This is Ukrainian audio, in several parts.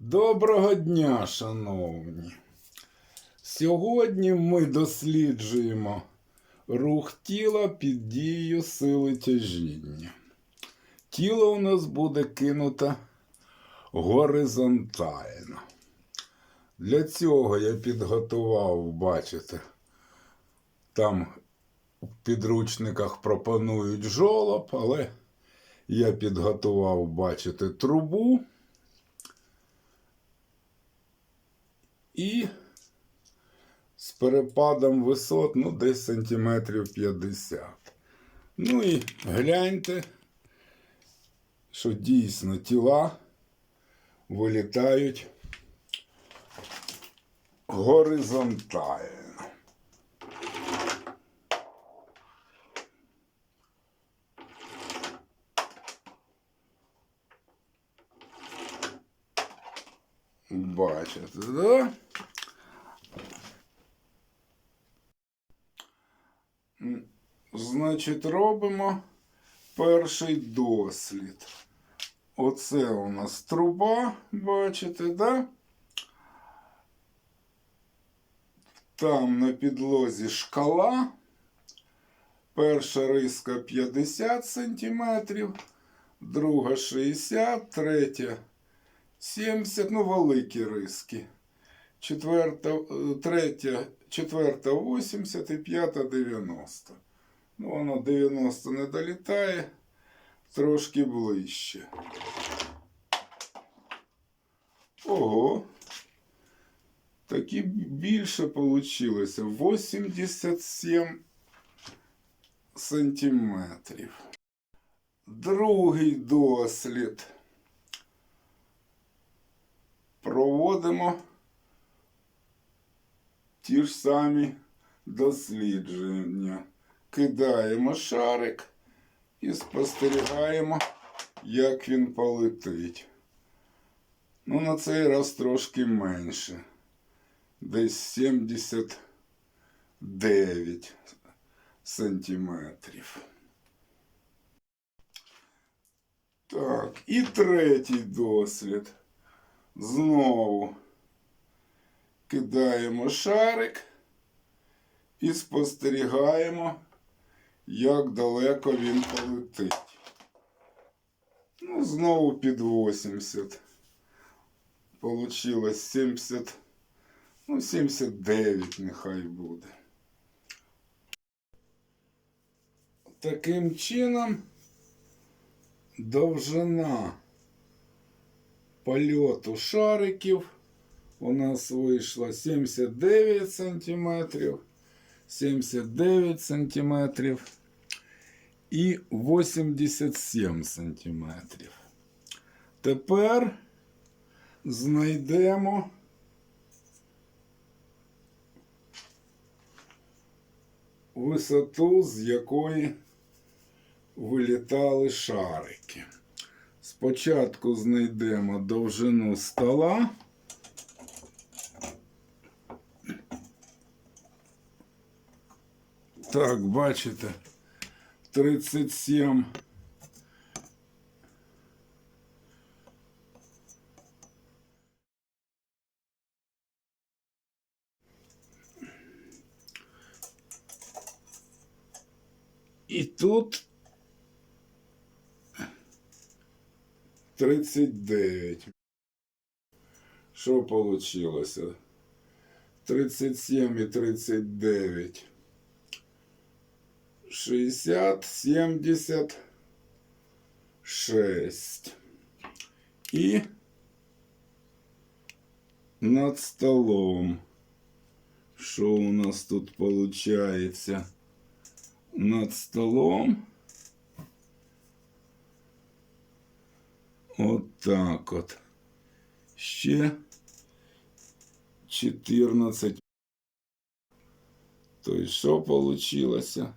Доброго дня, шановні. Сьогодні ми досліджуємо рух тіла під дією сили тяжіння. Тіло у нас буде кинуто горизонтально. Для цього я підготував, бачите, там в підручниках пропонують жолоб, але я підготував, бачите, трубу. І з перепадом висот, ну, десь сантиметрів 50. Ну і гляньте, що дійсно тіла вилітають горизонтально. Бачите, да? Значить, робимо перший дослід. Оце у нас труба, бачите, да? Там на підлозі шкала. Перша риска 50 сантиметрів, друга 60, третя 70, ну, великі риски. Четверта, е, третя, четверта 80 і п'ята 90. Ну, воно 90 не долітає, трошки ближче. Ого. Такі більше вийшло. 87 сантиметрів. Другий дослід. Проводимо ті ж самі дослідження. Кидаємо шарик і спостерігаємо, як він полетить. Ну, на цей раз трошки менше. Десь 79 сантиметрів. Так, і третій дослід. Знову кидаємо шарик і спостерігаємо, як далеко він полетить. Ну, знову під 80. Получилось 70, ну, 79 нехай буде. Таким чином довжина польоту шариків у нас вийшло 79 сантиметрів, 79 сантиметрів і 87 сантиметрів. Тепер знайдемо висоту, з якої вилітали шарики. Спочатку знайдемо довжину стола. Так, бачите, 37. І тут 39. Що получилося? 37 і 39. 60, 70, 6. І над столом. Що у нас тут получається? Над столом. От так от. Ще 14. То есть що получилося?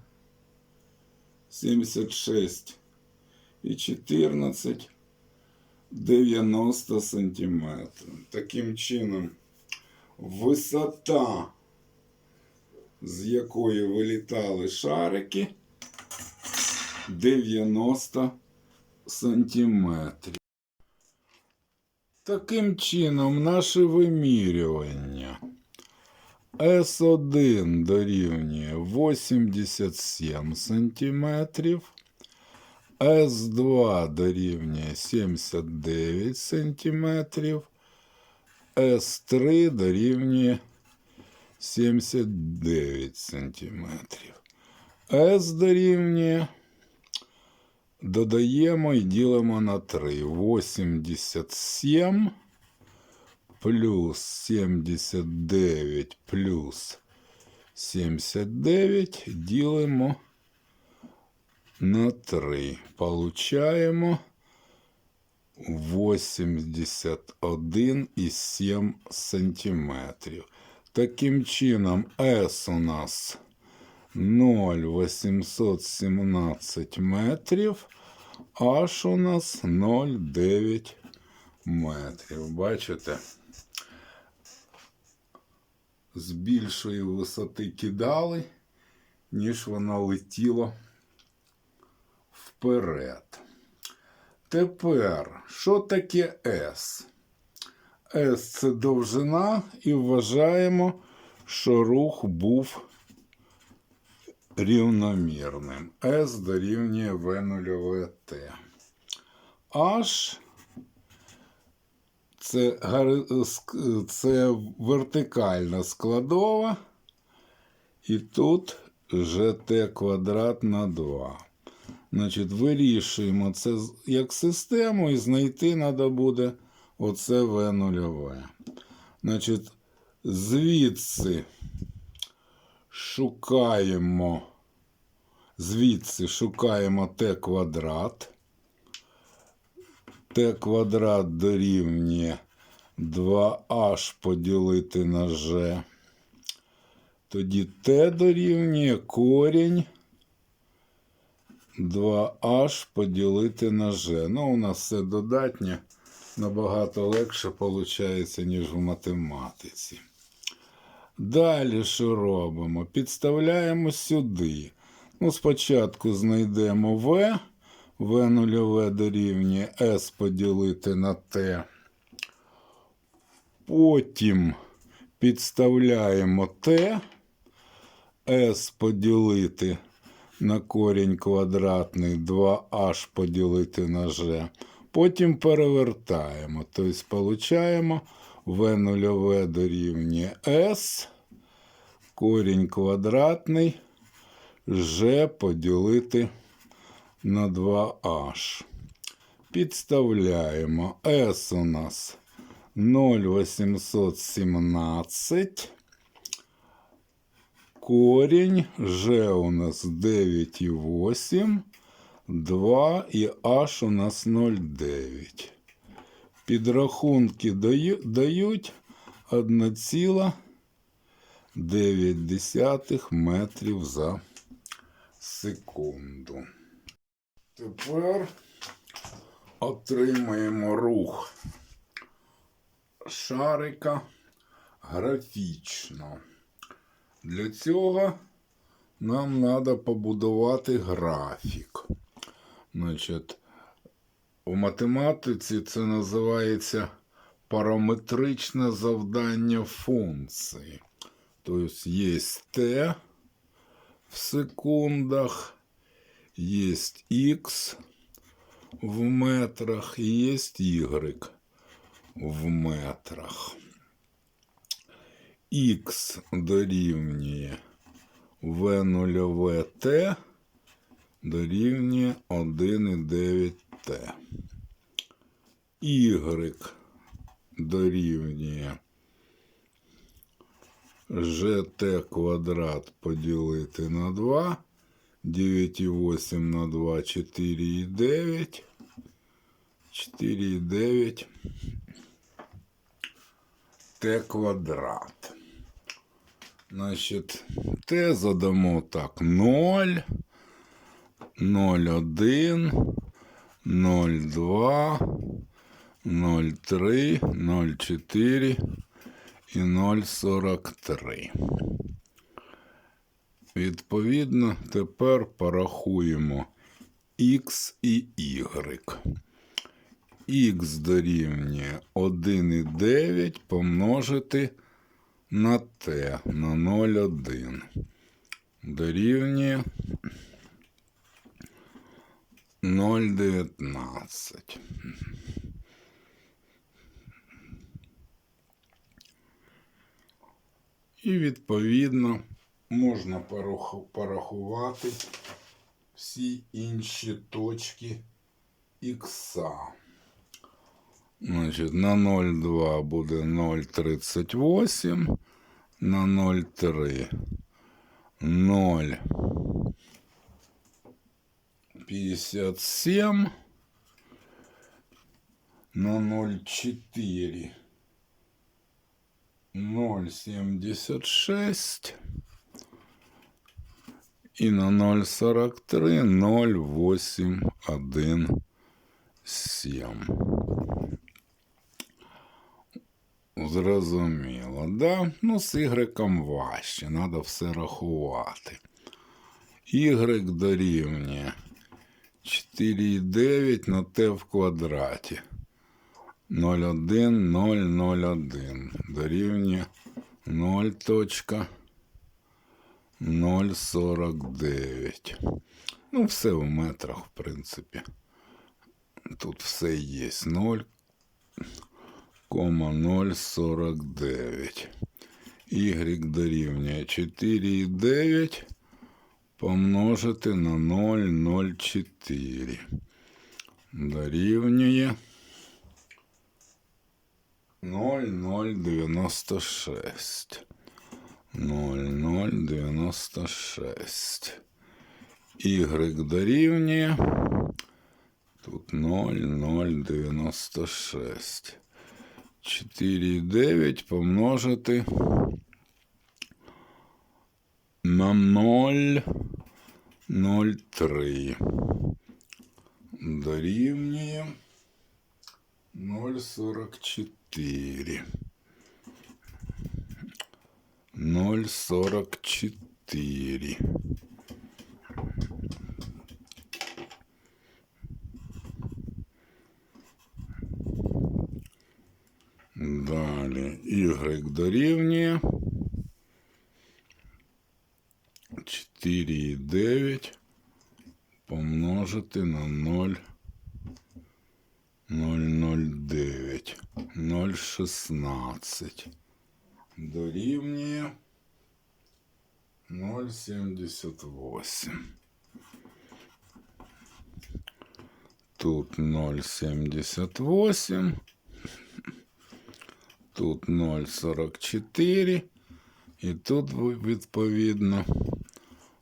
76 і 14 90 сантиметрів. Таким чином, висота, з якої вилітали шарики, 90 сантиметрів. Таким чином, наше вимірювання С1 дорівнює 87 см, С2 дорівнює 79 см, С3 дорівнює 79 см. С дорівнює додаємо і ділимо на 3. 87 плюс 79 плюс 79 ділимо на 3. Получаємо 81,7 сантиметрів. Таким чином, S у нас 0,817 метрів, H у нас 0,9 метрів. Бачите? З більшої висоти кидали, ніж воно летіло вперед. Тепер, що таке S? S це довжина, і вважаємо, що рух був рівномірним. S дорівнює V0T. H це, це вертикальна складова. І тут gt квадрат на 2. Значить, вирішуємо це як систему і знайти треба буде оце V0. Значить, звідси шукаємо, звідси шукаємо t квадрат. t квадрат дорівнює 2h поділити на g. Тоді t дорівнює корінь 2h поділити на g. Ну, у нас все додатнє набагато легше виходить, ніж в математиці. Далі що робимо? Підставляємо сюди. Ну, спочатку знайдемо v. v нульове дорівнює s поділити на t. Потім підставляємо t. s поділити на корінь квадратний 2h поділити на g. Потім перевертаємо. Тобто, получаємо v нульове дорівнює s, корінь квадратний, g поділити на 2h. Підставляємо. S у нас 0,817. Корінь G у нас 9,8. 2 і H у нас 0,9. Підрахунки дають 1,9 метрів за секунду. Тепер отримаємо рух шарика графічно. Для цього нам треба побудувати графік. Значить, у математиці це називається параметричне завдання функції. Тобто є t в секундах, є x в метрах і є y в метрах. Х дорівнює v нульове t дорівнює 1,9t. Y дорівнює gt квадрат поділити на 2. 9,8 на 2, 4,9. 4,9 t квадрат. Значить, t задамо так 0, 0,1, 0,2, 0,3, 0,4 і 0,43. Відповідно, тепер порахуємо X і Y. х дорівнює 1,9 помножити на t на 0,1 дорівнює 0,19. І відповідно можна пораху- порахувати всі інші точки ікса. Значить, на 0,2 буде 0,38, на 0,3 0,57, на 0,4 0,76 і на 0,43 0,817. Зрозуміло, да? Ну, з Y важче, треба все рахувати. Y дорівнює 4,9 на t в квадраті. 0,1001 дорівнює 0.049. Ну, все в метрах, в принципі. Тут все є 0,049. Y дорівнює 4,9 помножити на 0,04. Дорівнює 0,096. 0,096. Y дорівнює. Тут 0,096. 4,9 помножити на 0,03. Дорівнює 0,44. 0,44. Далі Y дорівнює 4,9 помножити на 0. 016 дорівнює 078. Тут 078. Тут 044. І тут відповідно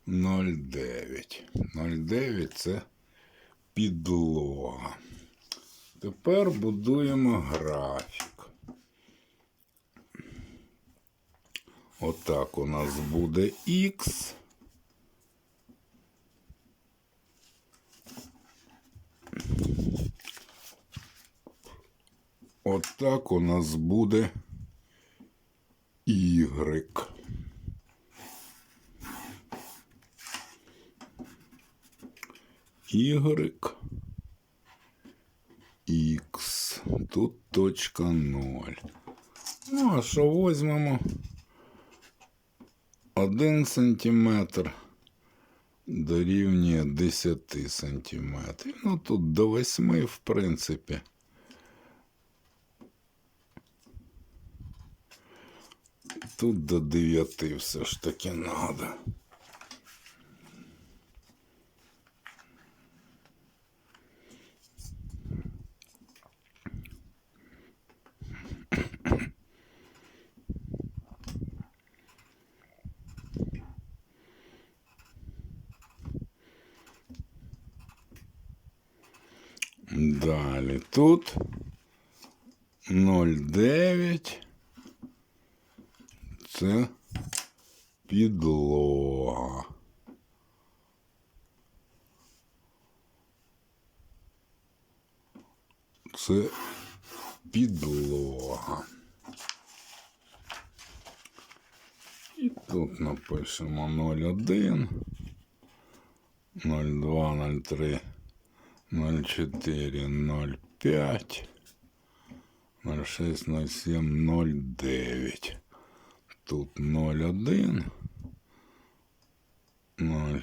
0,9. 0,9 це підлога. Тепер будуємо графік. Отак у нас буде Х. Отак у нас буде Y. Y. Х. Тут точка 0. Ну, а що візьмемо? 1 сантиметр дорівнює 10 сантиметрів. Ну, тут до 8, в принципі. Тут до 9 все ж таки надо. Далі тут 0,9. Це підлога. Це підлога. І тут напишемо 0,1, 0,2, 0,3, 0,4, 0,5, 0,6, 0,7, 0,9. Тут 0,1, 0,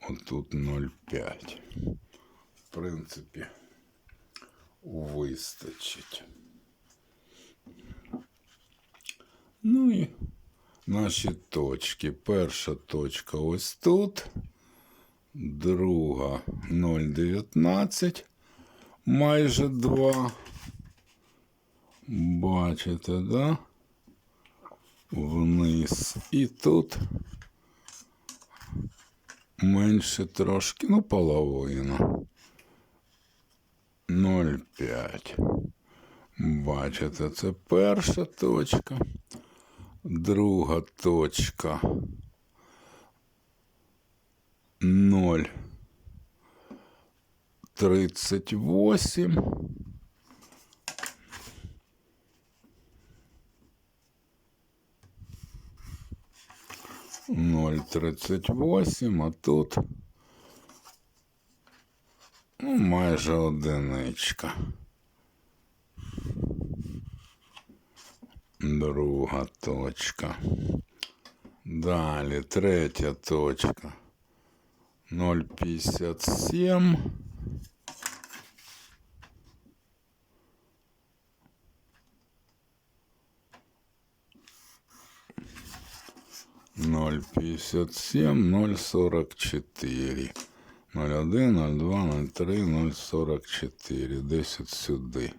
отут 0,5. В принципі, вистачить. Ну і наші точки. Перша точка ось тут, друга 0,19, майже 2. Бачите, да? Вниз. І тут менше трошки, ну, половина. 0,5. Бачите, це перша точка. Друга точка. 0. 38. Ноль тридцять восемь, а тут ну, майже одиничка. Друга точка. Далі третя точка. 0,57. Ноль пятьдесят семь, ноль сорок четыре. Ноль один, ноль два, ноль три, ноль сорок четыре. Десять сюди.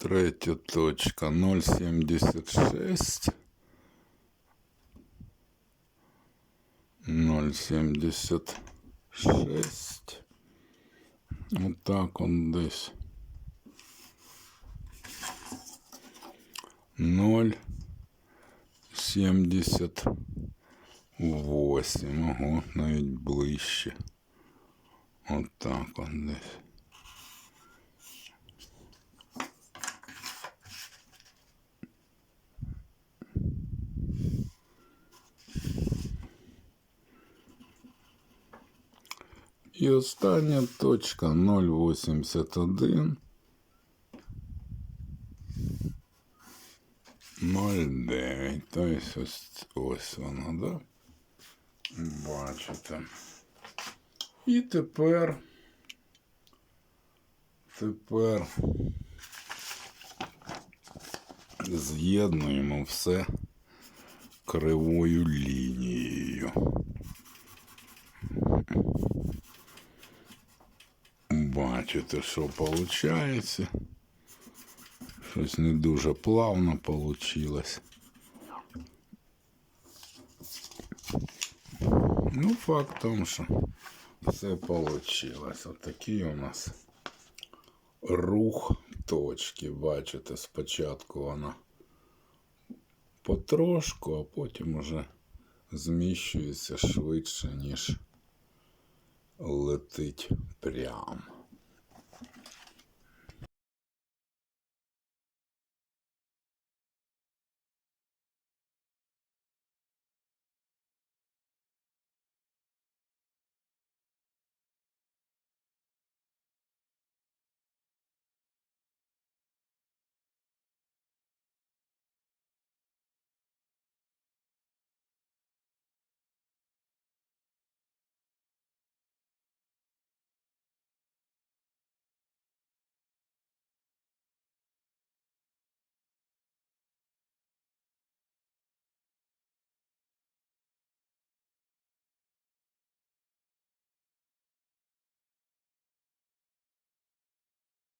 Третя точка 0,76. 0,76. Отак он десь. 0,78. Ого, навіть ближче. Отак он десь. І остання точка 0,81. 0,9. Тобто ось, ось воно, да? Бачите. І тепер. Тепер з'єднуємо все кривою лінією. Бачите, що виходить. Щось не дуже плавно вийшло. Ну, факт в тому, що все вийшло. Отакий у нас рух точки. Бачите, спочатку вона потрошку, а потім уже зміщується швидше, ніж летить прямо.